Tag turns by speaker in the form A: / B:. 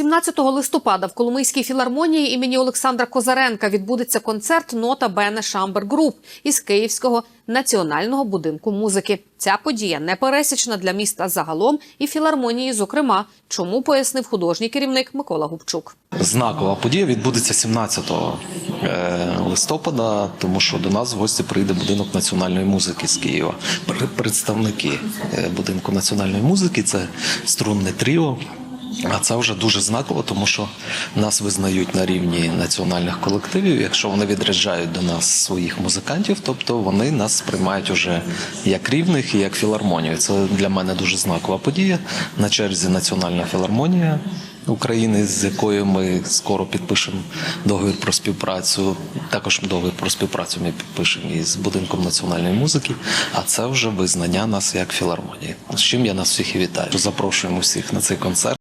A: 17 листопада в Коломийській філармонії імені Олександра Козаренка відбудеться концерт Нота Бене Шамбер Груп із Київського національного будинку музики. Ця подія непересічна для міста загалом і філармонії, зокрема, чому пояснив художній керівник Микола Губчук.
B: Знакова подія відбудеться 17 е, листопада, тому що до нас в гості прийде будинок національної музики з Києва. Представники е, будинку національної музики це струнне тріо. А це вже дуже знаково, тому що нас визнають на рівні національних колективів. Якщо вони відряджають до нас своїх музикантів, тобто вони нас сприймають уже як рівних і як філармонію. Це для мене дуже знакова подія. На черзі Національна філармонія України, з якою ми скоро підпишемо договір про співпрацю. Також договір про співпрацю ми підпишемо із будинком національної музики. А це вже визнання нас як філармонії. З чим я нас всіх і вітаю. Запрошуємо всіх на цей концерт.